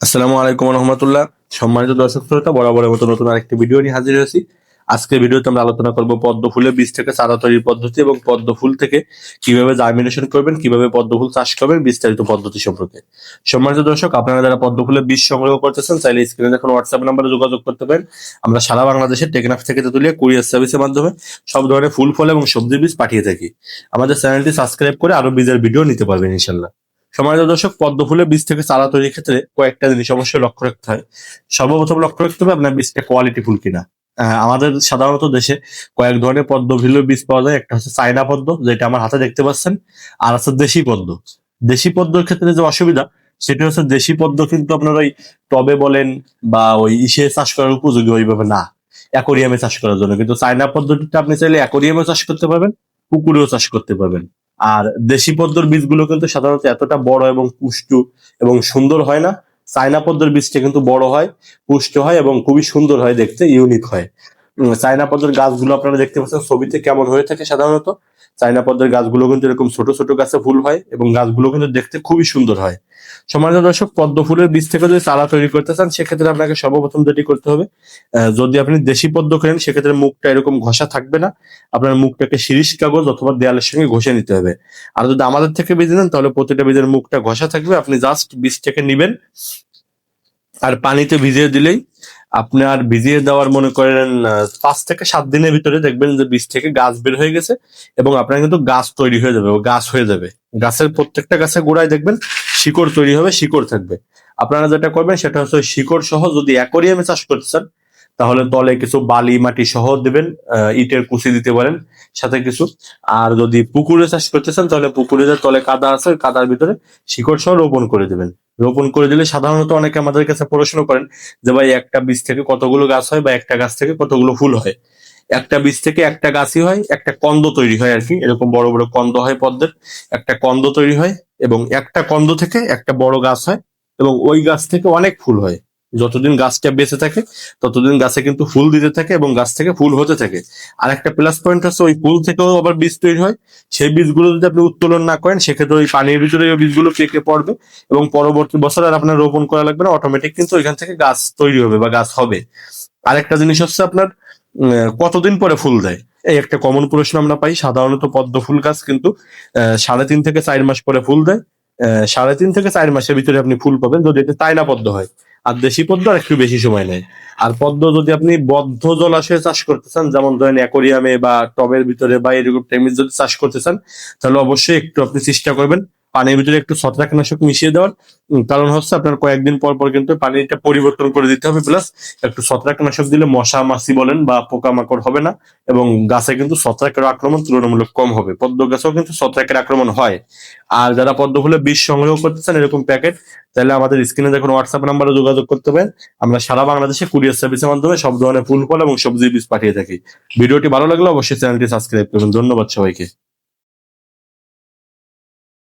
আসসালামু আলাইকুম রহমতুল্লাহ। সম্মানিত দর্শক শ্রোতা, বরাবরের মতো নতুন আরেকটি ভিডিও নিয়ে হাজির হয়েছি। আজকের ভিডিওতে আমরা আলোচনা করব পদ্ম ফুলের বীজ থেকে চারা তৈরির পদ্ধতি এবং পদ্ম ফুল থেকে কীভাবে জার্মিনেশন করবেন, কীভাবে পদ্ম ফুল চাষ করবেন, বিস্তারিত পদ্ধতি সম্পর্কে। সম্মানিত দর্শক, আপনারা যারা পদ্ম ফুলের বীজ সংগ্রহ করতেছেন, চাইলে স্ক্রিনে দেখুন হোয়াটসঅ্যাপ নাম্বারে যোগাযোগ করতে পারেন। আমরা সারা বাংলাদেশের টেকনাফ থেকে তেতুলিয়া কুরিয়ার সার্ভিসের মাধ্যমে সব ধরনের ফুল, ফল এবং সবজি বীজ পাঠিয়ে থাকি। আমাদের চ্যানেলটি সাবস্ক্রাইব করে আরও বীজের ভিডিও নিতে পারবেন ইনশাল্লাহ সমাজ দর্শক পদ্ম ফুলের বীজ থেকে চারা তৈরির ক্ষেত্রে কয়েকটা জিনিস অবশ্যই লক্ষ্য রাখতে হয়। সর্বপ্রথম লক্ষ্য রাখতে হবে আপনার বীজটা কোয়ালিটি ফুল কিনা। আমাদের সাধারণত দেশে কয়েক ধরনের পদ্ম ফুলের বীজ পাওয়া যায়। একটা হচ্ছে চায়না পদ্ম, যেটা আমার হাতে দেখতে পাচ্ছেন, আর আছে দেশি পদ্ম। দেশি পদ্মর ক্ষেত্রে যে অসুবিধা, সেটা হচ্ছে দেশি পদ্ম কিন্তু আপনার ওই টবে বলেন বা ওই ইসে চাষ করার উপযোগী ওইভাবে না। অ্যাকোরিয়ামে চাষ করার জন্য। কিন্তু চায়না পদ্ধতিটা আপনি চাইলে অ্যাকোরিয়ামে চাষ করতে পারবেন, পুকুরেও চাষ করতে পারবেন। আর দেশি পদ্মর বীজগুলো কিন্তু সাধারণত এতটা বড় এবং পুষ্ট এবং সুন্দর হয় না। চায়না পদ্মর বীজটা কিন্তু বড় হয়, পুষ্ট হয় এবং খুবই সুন্দর হয় দেখতে ইউনিক হয়। চায়না পদ্মর গাছগুলো আপনারা দেখতে পাচ্ছেন, ছবিতে কেমন হয়ে থাকে সাধারণত চায়না পদ্মের গাছগুলো কিন্তু এরকম ছোট ছোট গাছে ফুল হয় এবং গাছগুলো কিন্তু দেখতে খুবই সুন্দর হয়। সমাজ দর্শক, পদ্ম ফুলের বীজ থেকে যদি চারা তৈরি করতে চান, সেক্ষেত্রে আপনাকে সর্বপ্রথম যেটি করতে হবে যদি আপনি দেশি পদ্ম করেন সেক্ষেত্রে মুখটা এরকম ঘষা থাকবে না। আপনার মুখটাকে শিরিষ কাগজ অথবা দেয়ালের সঙ্গে ঘষে নিতে হবে। আর যদি আমাদের থেকে বীজ নেন, তাহলে প্রতিটা বীজের মুখটা ঘষা থাকবে। আপনি জাস্ট বীজটাকে নিবেন, আর পানিতে ভিজিয়ে দিলেই আপনার ভিজিয়ে দেওয়ার মনে করেন পাঁচ থেকে সাত দিনের ভিতরে দেখবেন যে বীজ থেকে গাছ বের হয়ে গেছে এবং আপনার কিন্তু গাছ তৈরি হয়ে যাবে গাছ হয়ে যাবে। গাছের প্রত্যেকটা গাছের গোড়ায় দেখবেন শিকড় তৈরি হবে, শিকড় থাকবে। আপনারা যেটা করবেন সেটা হচ্ছে শিকড় সহ যদি অ্যাকোরিয়ামে চাষ করতে চান তাহলে তলে কিছু বালি মাটি সহ দেবেন ইটের কুচি দিতে পারেন, সাথে কিছু। আর যদি পুকুরে চাষ করতে চান, তাহলে পুকুরে যে তলে কাদা আছে কাদার ভিতরে শিকড় সহ রোপণ করে দেবেন। রোপণ করে দিলে সাধারণত অনেকে আমাদের কাছে প্রশ্ন করেন যে, ভাই, একটা বীজ থেকে কতগুলো গাছ হয় বা একটা গাছ থেকে কতগুলো ফুল হয়? একটা বীজ থেকে একটা গাছই হয়, একটা কন্দ তৈরি হয় আর কি। এরকম বড় বড় কন্দ হয় পদ্মের, একটা কন্দ তৈরি হয় এবং একটা কন্দ থেকে একটা বড় গাছ হয় এবং ওই গাছ থেকে অনেক ফুল হয়। যতদিন গাছটা বেঁচে থাকে, ততদিন গাছে কিন্তু ফুল দিতে থাকে এবং গাছ থেকে ফুল হতে থাকে। আর একটা প্লাস পয়েন্ট হচ্ছে ওই ফুল থেকেও আবার বীজ তৈরি হয়। সেই বীজগুলো যদি আপনি উত্তোলন না করেন, সেক্ষেত্রে ওই পানির ভিতরে ওই বীজগুলো পেকে পড়বে এবং পরবর্তী বছর আর আপনার রোপণ করা লাগবে না অটোমেটিক কিন্তু ওইখান থেকে গাছ তৈরি হবে বা গাছ হবে। আরেকটা জিনিস হচ্ছে আপনার কতদিন পরে ফুল দেয়? এই একটা কমন প্রশ্ন আমরা পাই, সাধারণত পদ্ম ফুল গাছ কিন্তু সাড়ে তিন থেকে চার মাস পরে ফুল দেয়। সাড়ে তিন থেকে চার মাসের ভিতরে আপনি ফুল পাবেন, যদি এটা তাইনা পদ্ম হয়। আর দেশি পদ্ম আর একটু বেশি সময় নেয়। আর পদ্ম যদি আপনি বদ্ধ জলাশয়ে চাষ করতে চান, যেমন ধরেন অ্যাকোরিয়ামে বা টবের ভিতরে বা এরকম টাইমে যদি চাষ করতে চান, তাহলে অবশ্যই একটু আপনি চেষ্টা করবেন পানির ভিতরে একটু ছত্রাকনাশক মিশিয়ে দেওয়ার। কারণ হচ্ছে আপনার কয়েকদিন পর পর কিন্তু পানিটা পরিবর্তন করে দিতে হবে। প্লাস একটু ছত্রাকনাশক দিলে মশা মাছি বলেন বা পোকামাকড় হবে না এবং গাছে কিন্তু ছত্রাকের আক্রমণ তুলনামূলক কম হবে। পদ্ম গাছেও কিন্তু ছত্রাকের আক্রমণ হয়। আর যারা পদ্ম ফুলের বীজ সংগ্রহ করতে চান এরকম প্যাকেট, তাহলে আমাদের স্ক্রিনে দেখুন হোয়াটসঅ্যাপ নাম্বারে যোগাযোগ করতে পারেন। আমরা সারা বাংলাদেশে কুরিয়ার সার্ভিসের মাধ্যমে সব ধরনের ফুল, ফল এবং সবজি বীজ পাঠিয়ে থাকি। ভিডিওটি ভালো লাগলে অবশ্যই চ্যানেলটি সাবস্ক্রাইব করবেন ধন্যবাদ সবাইকে।